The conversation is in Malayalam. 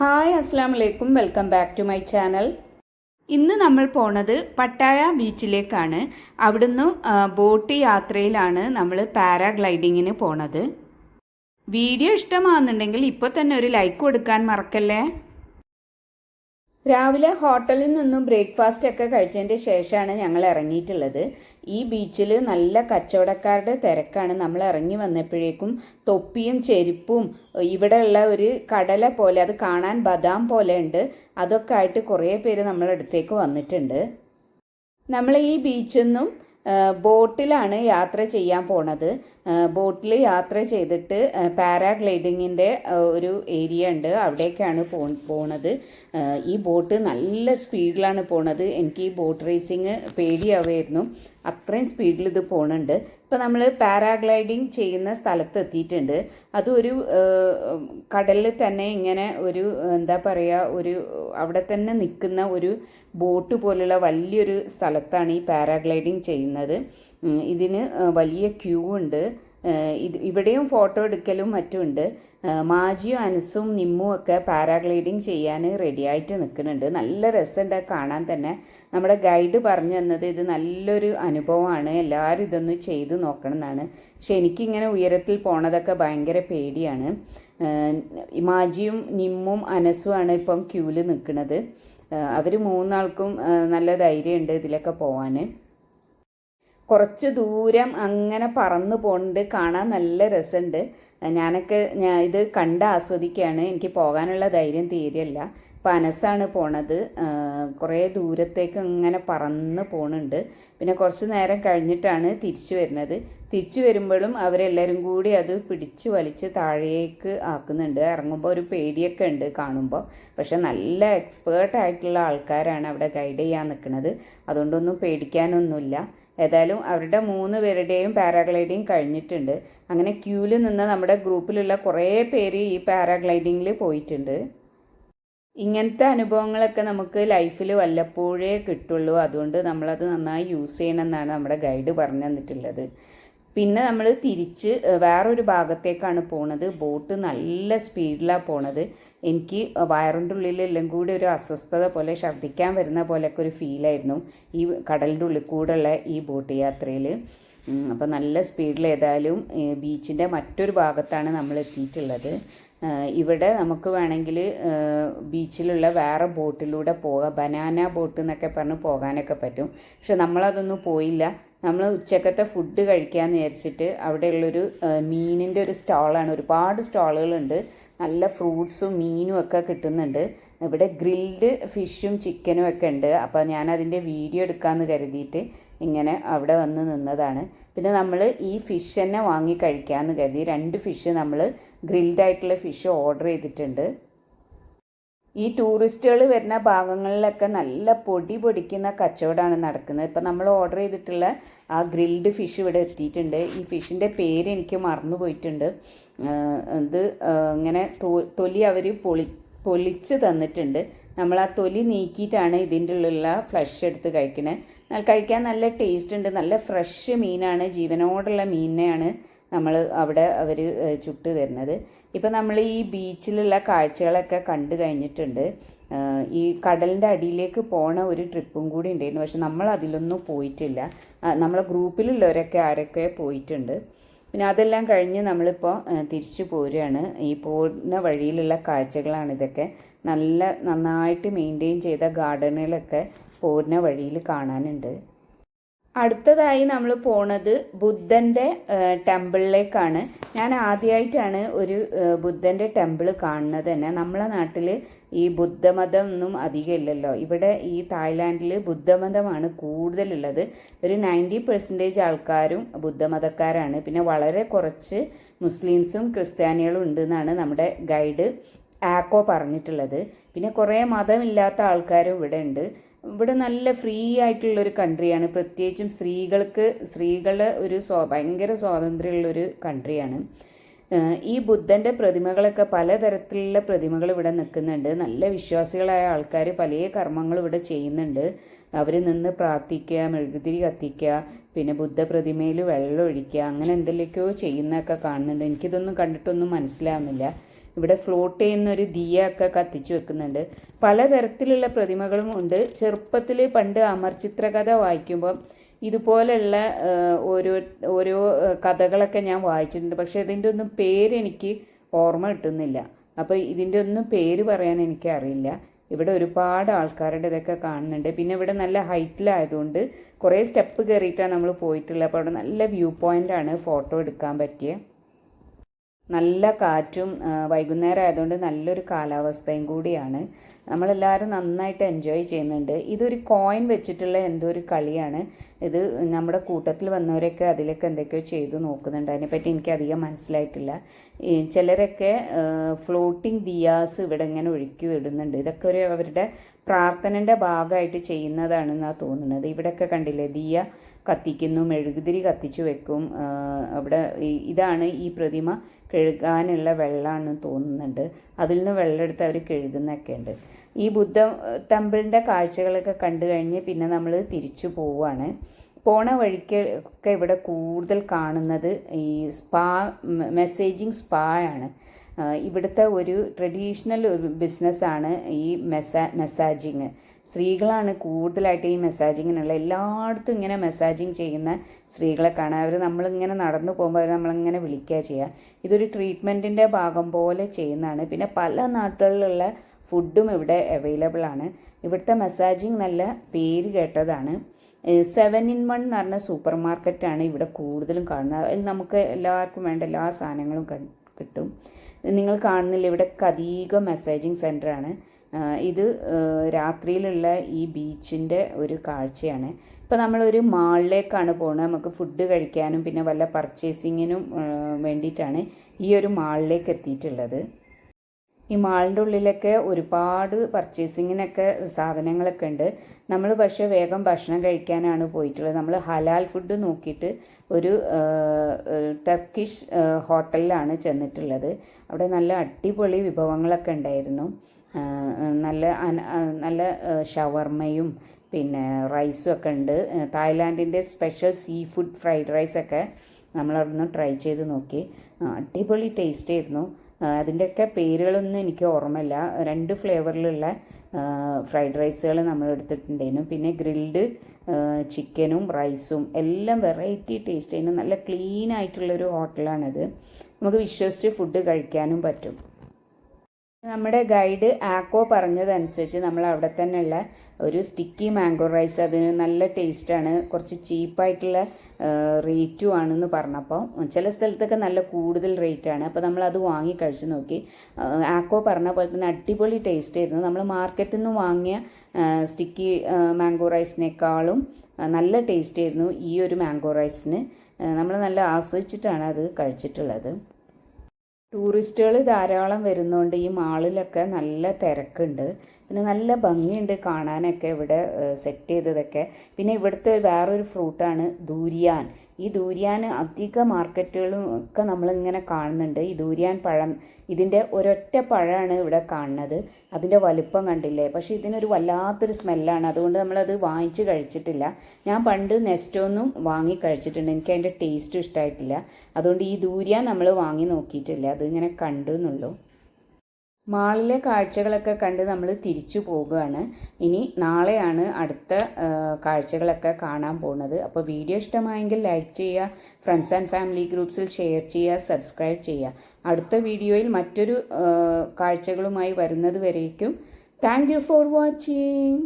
ഹായ് അസ്സാം വലൈക്കും welcome back to my channel. ഇന്ന് നമ്മൾ പോണത് പട്ടായ ബീച്ചിലേക്കാണ്. അവിടുന്ന് ബോട്ട് യാത്രയിലാണ് നമ്മൾ പാരാഗ്ലൈഡിങ്ങിന് പോണത്. വീഡിയോ ഇഷ്ടമാകുന്നുണ്ടെങ്കിൽ ഇപ്പോൾ തന്നെ ഒരു ലൈക്ക് കൊടുക്കാൻ മറക്കല്ലേ? രാവിലെ ഹോട്ടലിൽ നിന്നും ബ്രേക്ക്ഫാസ്റ്റ് ഒക്കെ കഴിച്ചതിന്റെ ശേഷമാണ് ഞങ്ങൾ ഇറങ്ങിയിട്ടുള്ളത്. ഈ ബീച്ചിൽ നല്ല കച്ചവടക്കാരുടെ തിരക്കാണ്. നമ്മൾ ഇറങ്ങി വന്നപ്പോഴേക്കും തൊപ്പിയും ചെരുപ്പും ഇവിടെയുള്ള ഒരു കടല പോലെ അത് കാണാൻ ബദാം പോലെ ഉണ്ട്. അതൊക്കെ ആയിട്ട് കുറേ പേര് നമ്മളടുത്തേക്ക് വന്നിട്ടുണ്ട്. നമ്മൾ ഈ ബീച്ചിൽ നിന്നും ബോട്ടിലാണ് യാത്ര ചെയ്യാൻ പോണത്. ബോട്ടിൽ യാത്ര ചെയ്തിട്ട് പാരാഗ്ലൈഡിങ്ങിന്റെ ഒരു ഏരിയ ഉണ്ട്. അവിടേക്കാണ് പോ പോണത്. ഈ ബോട്ട് നല്ല സ്പീഡിലാണ് പോണത്. എനിക്ക് ഈ ബോട്ട് റേസിങ് പേടിയാവായിരുന്നു. അത്രയും സ്പീഡിൽ ഇത് പോണുണ്ട്. ഇപ്പോൾ നമ്മൾ പാരാഗ്ലൈഡിങ് ചെയ്യുന്ന സ്ഥലത്ത് എത്തിയിട്ടുണ്ട്. അതൊരു കടലിൽ തന്നെ ഇങ്ങനെ ഒരു എന്താ പറയുക ഒരു അവിടെ തന്നെ നിൽക്കുന്ന ഒരു ബോട്ട് പോലുള്ള വലിയൊരു സ്ഥലത്താണ് ഈ പാരാഗ്ലൈഡിങ് ചെയ്യുന്നത്. ഇതിന് വലിയ ക്യൂ ഉണ്ട്. ഇത് ഇവിടെയും ഫോട്ടോ എടുക്കലും മറ്റുമുണ്ട്. മാജിയും അനസും നിമ്മും ഒക്കെ പാരാഗ്ലൈഡിങ് ചെയ്യാൻ റെഡിയായിട്ട് നിൽക്കുന്നുണ്ട്. നല്ല രസമുണ്ട് കാണാൻ തന്നെ. നമ്മുടെ ഗൈഡ് പറഞ്ഞു തന്നത് ഇത് നല്ലൊരു അനുഭവമാണ്. എല്ലാവരും ഇതൊന്ന് ചെയ്ത് നോക്കണം എന്നാണ്. പക്ഷെ എനിക്കിങ്ങനെ ഉയരത്തിൽ പോണതൊക്കെ ഭയങ്കര പേടിയാണ്. മാജിയും നിമ്മും അനസുമാണ് ഇപ്പം ക്യൂവിൽ നിൽക്കുന്നത്. അവർ മൂന്നാൾക്കും നല്ല ധൈര്യമുണ്ട് ഇതിലൊക്കെ പോവാൻ കുറച്ച് ദൂരം അങ്ങനെ പറന്ന് പോകുന്നുണ്ട് കാണാൻ നല്ല രസമുണ്ട് ഞാനൊക്കെ ഞാൻ ഇത് കണ്ട് ആസ്വദിക്കുകയാണ് എനിക്ക് പോകാനുള്ള ധൈര്യം തീരെയല്ല. ഇപ്പം അനസാണ് പോണത്. കുറേ ദൂരത്തേക്ക് ഇങ്ങനെ പറന്ന് പോണുണ്ട്. പിന്നെ കുറച്ച് നേരം കഴിഞ്ഞിട്ടാണ് തിരിച്ചു വരുന്നത്. തിരിച്ചു വരുമ്പോഴും അവരെല്ലാവരും കൂടി അത് പിടിച്ച് വലിച്ച് താഴേക്ക് ആക്കുന്നുണ്ട്. ഇറങ്ങുമ്പോൾ ഒരു പേടിയൊക്കെ ഉണ്ട് കാണുമ്പോൾ പക്ഷെ നല്ല എക്സ്പേർട്ട് ആയിട്ടുള്ള ആൾക്കാരാണ് അവിടെ ഗൈഡ് ചെയ്യാൻ നിൽക്കുന്നത്. അതുകൊണ്ടൊന്നും പേടിക്കാനൊന്നുമില്ല. ഏതായാലും അവരുടെ മൂന്ന് പേരുടെയും പാരാഗ്ലൈഡിങ് കഴിഞ്ഞിട്ടുണ്ട്. അങ്ങനെ ക്യൂവിൽ നിന്ന് നമ്മുടെ ഗ്രൂപ്പിലുള്ള കുറേ പേര് ഈ പാരാഗ്ലൈഡിങ്ങിൽ പോയിട്ടുണ്ട്. ഇങ്ങനത്തെ അനുഭവങ്ങളൊക്കെ നമുക്ക് ലൈഫിൽ വല്ലപ്പോഴേ കിട്ടുള്ളൂ. അതുകൊണ്ട് നമ്മളത് നന്നായി യൂസ് ചെയ്യണമെന്നാണ് നമ്മുടെ ഗൈഡ് പറഞ്ഞു തന്നിട്ടുള്ളത്. പിന്നെ നമ്മൾ തിരിച്ച് വേറൊരു ഭാഗത്തേക്കാണ് പോണത്. ബോട്ട് നല്ല സ്പീഡിലാണ് പോണത്. എനിക്ക് വയറിന്റെ ഉള്ളിൽ എല്ലാം കൂടി ഒരു അസ്വസ്ഥത പോലെ ഛർദ്ദിക്കാൻ വരുന്ന പോലെയൊക്കെ ഒരു ഫീലായിരുന്നു ഈ കടലിന്റെ ഉള്ളിൽ കൂടെയുള്ള ഈ ബോട്ട് യാത്രയിൽ അപ്പോൾ നല്ല സ്പീഡിൽ ഏതായാലും ബീച്ചിന്റെ മറ്റൊരു ഭാഗത്താണ് നമ്മൾ എത്തിയിട്ടുള്ളത്. ഇവിടെ നമുക്ക് വേണമെങ്കിൽ ബീച്ചിലുള്ള വേറെ ബോട്ടിലൂടെ പോകാം. ബനാന ബോട്ട് എന്നൊക്കെ പറഞ്ഞ് പോകാനൊക്കെ പറ്റും. പക്ഷെ നമ്മളതൊന്നും പോയില്ല. നമ്മൾ ഉച്ചക്കത്തെ ഫുഡ് കഴിക്കാമെന്ന് വിചാരിച്ചിട്ട് അവിടെയുള്ളൊരു മീനിന്റെ ഒരു സ്റ്റാളാണ്. ഒരുപാട് സ്റ്റാളുകളുണ്ട്. നല്ല ഫ്രൂട്ട്സും മീനും ഒക്കെ കിട്ടുന്നുണ്ട്. ഇവിടെ ഗ്രിൽഡ് ഫിഷും ചിക്കനും ഒക്കെ ഉണ്ട്. അപ്പോൾ ഞാൻ അതിന്റെ വീഡിയോ എടുക്കാമെന്ന് കരുതിയിട്ട് ഇങ്ങനെ അവിടെ വന്ന് നിന്നതാണ്. പിന്നെ നമ്മൾ ഈ ഫിഷ് തന്നെ വാങ്ങി കഴിക്കാമെന്ന് കരുതി. രണ്ട് ഫിഷ് നമ്മൾ ഗ്രിൽഡ് ആയിട്ടുള്ള ഫിഷ് ഓർഡർ ചെയ്തിട്ടുണ്ട്. ഈ ടൂറിസ്റ്റുകൾ വരുന്ന ഭാഗങ്ങളിലൊക്കെ നല്ല പൊടി പൊടിക്കുന്ന കച്ചവടമാണ് നടക്കുന്നത്. ഇപ്പം നമ്മൾ ഓർഡർ ചെയ്തിട്ടുള്ള ആ ഗ്രിൽഡ് ഫിഷ് ഇവിടെ എത്തിയിട്ടുണ്ട്. ഈ ഫിഷിന്റെ പേര് എനിക്ക് മറന്നു പോയിട്ടുണ്ട്. ഇത് ഇങ്ങനെ തൊലി അവർ പൊളി പൊളിച്ച് തന്നിട്ടുണ്ട്. നമ്മൾ ആ തൊലി നീക്കിയിട്ടാണ് ഇതിന്റെ ഉള്ളിലുള്ള ഫ്ലഷ് എടുത്ത് കഴിക്കുന്നത് കഴിക്കാൻ നല്ല ടേസ്റ്റ് ഉണ്ട്. നല്ല ഫ്രഷ് മീനാണ്. ജീവനോടുള്ള മീനിനെയാണ് നമ്മൾ അവിടെ അവർ ചുട്ട് തരുന്നത്. ഇപ്പം നമ്മൾ ഈ ബീച്ചിലുള്ള കാഴ്ചകളൊക്കെ കണ്ടു കഴിഞ്ഞിട്ടുണ്ട്. ഈ കടലിന്റെ അടിയിലേക്ക് പോണ ഒരു ട്രിപ്പും കൂടി ഉണ്ടായിരുന്നു. പക്ഷെ നമ്മൾ അതിലൊന്നും പോയിട്ടില്ല. നമ്മളെ ഗ്രൂപ്പിലുള്ളവരൊക്കെ ആരൊക്കെ പോയിട്ടുണ്ട്. പിന്നെ അതെല്ലാം കഴിഞ്ഞ് നമ്മളിപ്പോൾ തിരിച്ചു പോരുകയാണ്. ഈ പോകുന്ന വഴിയിലുള്ള കാഴ്ചകളാണ് ഇതൊക്കെ. നല്ല നന്നായിട്ട് മെയിന്റെയിൻ ചെയ്ത ഗാർഡനുകളൊക്കെ പോകുന്ന വഴിയിൽ കാണാനുണ്ട്. അടുത്തതായി നമ്മൾ പോണത് ബുദ്ധന്റെ ടെമ്പിളിലേക്കാണ്. ഞാൻ ആദ്യമായിട്ടാണ് ഒരു ബുദ്ധന്റെ ടെമ്പിൾ കാണുന്നത് തന്നെ. നമ്മളെ നാട്ടിൽ ഈ ബുദ്ധമതം ഒന്നും അധികം ഇല്ലല്ലോ. ഇവിടെ ഈ തായ്ലാൻഡിൽ ബുദ്ധമതമാണ് കൂടുതലുള്ളത്. ഒരു നയന്റി പെർസെന്റേജ് ആൾക്കാരും ബുദ്ധമതക്കാരാണ്. പിന്നെ വളരെ കുറച്ച് മുസ്ലിംസും ക്രിസ്ത്യാനികളും ഉണ്ടെന്നാണ് നമ്മുടെ ഗൈഡ് ആക്കോ പറഞ്ഞിട്ടുള്ളത്. പിന്നെ കുറേ മതമില്ലാത്ത ആൾക്കാരും ഇവിടെ ഉണ്ട്. ഇവിടെ നല്ല ഫ്രീ ആയിട്ടുള്ളൊരു കൺട്രിയാണ് പ്രത്യേകിച്ചും സ്ത്രീകൾക്ക് സ്ത്രീകൾ ഒരു സ്വാ ഭയങ്കര സ്വാതന്ത്ര്യമുള്ളൊരു കൺട്രിയാണ് ഈ ബുദ്ധന്റെ പ്രതിമകളൊക്കെ പലതരത്തിലുള്ള പ്രതിമകൾ ഇവിടെ നിൽക്കുന്നുണ്ട്. നല്ല വിശ്വാസികളായ ആൾക്കാർ പല കർമ്മങ്ങളും ഇവിടെ ചെയ്യുന്നുണ്ട്. അവർ നിന്ന് പ്രാർത്ഥിക്കുക മെഴുകുതിരി കത്തിക്കുക പിന്നെ ബുദ്ധ പ്രതിമയിൽ വെള്ളം ഒഴിക്കുക അങ്ങനെ എന്തെങ്കിലുമൊക്കെയോ ചെയ്യുന്നതൊക്കെ കാണുന്നുണ്ട്. എനിക്കിതൊന്നും കണ്ടിട്ടൊന്നും മനസ്സിലാവുന്നില്ല. ഇവിടെ ഫ്ലോട്ട് ചെയ്യുന്ന ഒരു ദിയ ഒക്കെ കത്തിച്ചു വെക്കുന്നുണ്ട്. പലതരത്തിലുള്ള പ്രതിമകളും ഉണ്ട്. ചെറുപ്പത്തിൽ പണ്ട് അമർചിത്രകഥ വായിക്കുമ്പോൾ ഇതുപോലുള്ള ആ, ഓരോ ഓരോ കഥകളൊക്കെ ഞാൻ വായിച്ചിട്ടുണ്ട്. പക്ഷേ ഇതിന്റെ ഒന്നും പേര് എനിക്ക് ഓർമ്മ കിട്ടുന്നില്ല. അപ്പോൾ ഇതിന്റെ ഒന്നും പേര് പറയാൻ എനിക്ക് അറിയില്ല. ഇവിടെ ഒരുപാട് ആൾക്കാരുടെ ഇതൊക്കെ കാണുന്നുണ്ട്. പിന്നെ ഇവിടെ നല്ല ഹൈറ്റിലായതുകൊണ്ട് കുറേ സ്റ്റെപ്പ് കയറിയിട്ടാണ് നമ്മൾ പോയിട്ടുള്ളത്. അപ്പോൾ അവിടെ നല്ല വ്യൂ പോയിന്റ് ആണ് ഫോട്ടോ എടുക്കാൻ പറ്റിയ. നല്ല കാറ്റും വൈകുന്നേരം ആയതുകൊണ്ട് നല്ലൊരു കാലാവസ്ഥയും കൂടിയാണ്. നമ്മളെല്ലാവരും നന്നായിട്ട് എൻജോയ് ചെയ്യുന്നുണ്ട്. ഇതൊരു കോയിൻ വെച്ചിട്ടുള്ള എന്തോ ഒരു കളിയാണ്. ഇത് നമ്മുടെ കൂട്ടത്തിൽ വന്നവരൊക്കെ അതിലൊക്കെ എന്തൊക്കെയോ ചെയ്തു നോക്കുന്നുണ്ട്. അതിനെപ്പറ്റി എനിക്ക് അധികം മനസ്സിലായിട്ടില്ല. ചിലരൊക്കെ ഫ്ലോട്ടിംഗ് ദിയാസ് ഇവിടെ ഇങ്ങനെ ഒഴുക്കി വിടുന്നുണ്ട്. ഇതൊക്കെ ഒരു അവരുടെ പ്രാർത്ഥനന്റെ ഭാഗമായിട്ട് ചെയ്യുന്നതാണെന്നാണ് തോന്നുന്നത്. ഇവിടെയൊക്കെ കണ്ടില്ലേ ദിയ കത്തിക്കുന്നു മെഴുകുതിരി കത്തിച്ചു വെക്കും. അവിടെ ഇതാണ് ഈ പ്രതിമ. കഴുകാനുള്ള വെള്ളമാണ് തോന്നുന്നുണ്ട്. അതിൽ നിന്ന് വെള്ളം എടുത്ത് അവർ കഴുകുന്നൊക്കെ ഉണ്ട്. ഈ ബുദ്ധ ടെമ്പിളിന്റെ കാഴ്ചകളൊക്കെ കണ്ടു കഴിഞ്ഞ് പിന്നെ നമ്മൾ തിരിച്ചു പോവുകയാണ് പോണ വഴിക്ക് ഒക്കെ ഇവിടെ കൂടുതൽ കാണുന്നത് ഈ സ്പാ മെസ്സേജിങ് സ്പാ ആണ്. ഇവിടുത്തെ ഒരു ട്രഡീഷണൽ ഒരു ബിസിനസ്സാണ് ഈ മെസ്സാ മെസ്സാജിങ് സ്ത്രീകളാണ് കൂടുതലായിട്ട് ഈ മെസ്സാജിങ്ങിനുള്ള എല്ലായിടത്തും ഇങ്ങനെ മെസ്സാജിങ് ചെയ്യുന്ന സ്ത്രീകളെ കാണാൻ. അവർ നമ്മളിങ്ങനെ നടന്നു പോകുമ്പോൾ അവർ നമ്മളിങ്ങനെ വിളിക്കുക ചെയ്യുക ഇതൊരു ട്രീറ്റ്മെന്റിന്റെ ഭാഗം പോലെ ചെയ്യുന്നതാണ്. പിന്നെ പല നാട്ടുകളിലുള്ള ഫുഡും ഇവിടെ അവൈലബിൾ ആണ്. ഇവിടുത്തെ മെസ്സാജിങ് നല്ല പേര് കേട്ടതാണ്. സെവൻ ഇൻ വൺ എന്ന് പറഞ്ഞ സൂപ്പർ മാർക്കറ്റാണ് ഇവിടെ കൂടുതലും കാണുന്നത്. അതിൽ നമുക്ക് എല്ലാവർക്കും വേണ്ട എല്ലാ സാധനങ്ങളും കിട്ടും. നിങ്ങൾ കാണുന്നില്ല. ഇവിടെ കതീക മെസ്സേജിങ് സെന്ററാണ് ഇത് രാത്രിയിലുള്ള ഈ ബീച്ചിന്റെ ഒരു കാഴ്ചയാണ്. ഇപ്പോൾ നമ്മളൊരു മാളിലേക്കാണ് പോകുന്നത് നമുക്ക് ഫുഡ് കഴിക്കാനും പിന്നെ വല്ല പർച്ചേസിങ്ങിനും വേണ്ടിയിട്ടാണ് ഈ ഒരു മാളിലേക്ക് എത്തിയിട്ടുള്ളത്. ഈ മാളിന്റെ ഉള്ളിലൊക്കെ ഒരുപാട് പർച്ചേസിങ്ങിനൊക്കെ സാധനങ്ങളൊക്കെ ഉണ്ട്. നമ്മൾ പക്ഷേ വേഗം ഭക്ഷണം കഴിക്കാനാണ് പോയിട്ടുള്ളത്. നമ്മൾ ഹലാൽ ഫുഡ് നോക്കിയിട്ട് ഒരു ടർക്കിഷ് ഹോട്ടലിലാണ് ചെന്നിട്ടുള്ളത്. അവിടെ നല്ല അടിപൊളി വിഭവങ്ങളൊക്കെ ഉണ്ടായിരുന്നു. നല്ല നല്ല ഷവർമയും പിന്നെ റൈസും ഒക്കെ ഉണ്ട്. തായ്ലാൻഡിന്റെ സ്പെഷ്യൽ സീ ഫുഡ് ഫ്രൈഡ് റൈസൊക്കെ നമ്മളവിടുന്ന് ട്രൈ ചെയ്ത് നോക്കി. അടിപൊളി ടേസ്റ്റ് ആയിരുന്നു. അതിന്റെയൊക്കെ പേരുകളൊന്നും എനിക്ക് ഓർമ്മയില്ല. രണ്ട് ഫ്ലേവറിലുള്ള ഫ്രൈഡ് റൈസുകൾ നമ്മൾ എടുത്തിട്ടുണ്ടായിരുന്നു. പിന്നെ ഗ്രിൽഡ് ചിക്കനും റൈസും എല്ലാം വെറൈറ്റി ടേസ്റ്റ് ആയിരുന്നു. നല്ല ക്ലീൻ ആയിട്ടുള്ളൊരു ഹോട്ടലാണിത് നമുക്ക് വിശ്വസിച്ച് ഫുഡ് കഴിക്കാനും പറ്റും. നമ്മുടെ ഗൈഡ് ആക്കോ പറഞ്ഞതനുസരിച്ച് നമ്മൾ അവിടെ തന്നെയുള്ള ഒരു സ്റ്റിക്കി മാംഗോ റൈസ് അതിന് നല്ല ടേസ്റ്റാണ്. കുറച്ച് ചീപ്പായിട്ടുള്ള റേറ്റും ആണെന്ന് പറഞ്ഞപ്പോൾ ചില സ്ഥലത്തൊക്കെ നല്ല കൂടുതൽ റേറ്റാണ്. അപ്പോൾ നമ്മൾ അത് വാങ്ങി കഴിച്ചു നോക്കി. ആക്കോ പറഞ്ഞ പോലെ തന്നെ അടിപൊളി ടേസ്റ്റ് ആയിരുന്നു. നമ്മൾ മാർക്കറ്റിൽ നിന്ന് വാങ്ങിയ സ്റ്റിക്കി മാംഗോ റൈസിനേക്കാളും നല്ല ടേസ്റ്റ് ആയിരുന്നു ഈ ഒരു മാംഗോ റൈസിന്. നമ്മൾ നല്ല ആസ്വദിച്ചിട്ടാണ് അത് കഴിച്ചിട്ടുള്ളത്. ടൂറിസ്റ്റുകൾ ധാരാളം വരുന്നതുകൊണ്ട് ഈ മാളിലൊക്കെ നല്ല തിരക്കുണ്ട്. പിന്നെ നല്ല ഭംഗിയുണ്ട് കാണാനൊക്കെ ഇവിടെ സെറ്റ് ചെയ്തതൊക്കെ. പിന്നെ ഇവിടുത്തെ വേറൊരു ഫ്രൂട്ടാണ് ദൂരിയാൻ. ഈ ദൂരിയാൻ അധിക മാർക്കറ്റുകളും ഒക്കെ നമ്മളിങ്ങനെ കാണുന്നുണ്ട്. ഈ ദൂരിയാൻ പഴം ഇതിന്റെ ഒരൊറ്റ പഴമാണ് ഇവിടെ കാണുന്നത്. അതിന്റെ വലുപ്പം കണ്ടില്ലേ? പക്ഷേ ഇതിനൊരു വല്ലാത്തൊരു സ്മെല്ലാണ് അതുകൊണ്ട് നമ്മളത് വാങ്ങിച്ച് കഴിച്ചിട്ടില്ല. ഞാൻ പണ്ട് നെസ്റ്റോന്നും വാങ്ങി കഴിച്ചിട്ടുണ്ട്. എനിക്ക് അതിന്റെ ടേസ്റ്റും ഇഷ്ടമായിട്ടില്ല അതുകൊണ്ട് ഈ ദൂരിയാൻ നമ്മൾ വാങ്ങി നോക്കിയിട്ടില്ല. അതിങ്ങനെ കണ്ടു എന്നുള്ളൂ മാളിലെ കാഴ്ചകളൊക്കെ കണ്ട് നമ്മൾ തിരിച്ചു പോവുകയാണ് ഇനി നാളെയാണ് അടുത്ത കാഴ്ചകളൊക്കെ കാണാൻ പോകുന്നത്. അപ്പോൾ വീഡിയോ ഇഷ്ടമായെങ്കിൽ ലൈക്ക് ചെയ്യുക ഫ്രണ്ട്സ് ആൻഡ് ഫാമിലി ഗ്രൂപ്പ്സിൽ ഷെയർ ചെയ്യുക സബ്സ്ക്രൈബ് ചെയ്യുക. അടുത്ത വീഡിയോയിൽ മറ്റൊരു കാഴ്ചകളുമായി വരുന്നത് വരേക്കും. Thank for watching.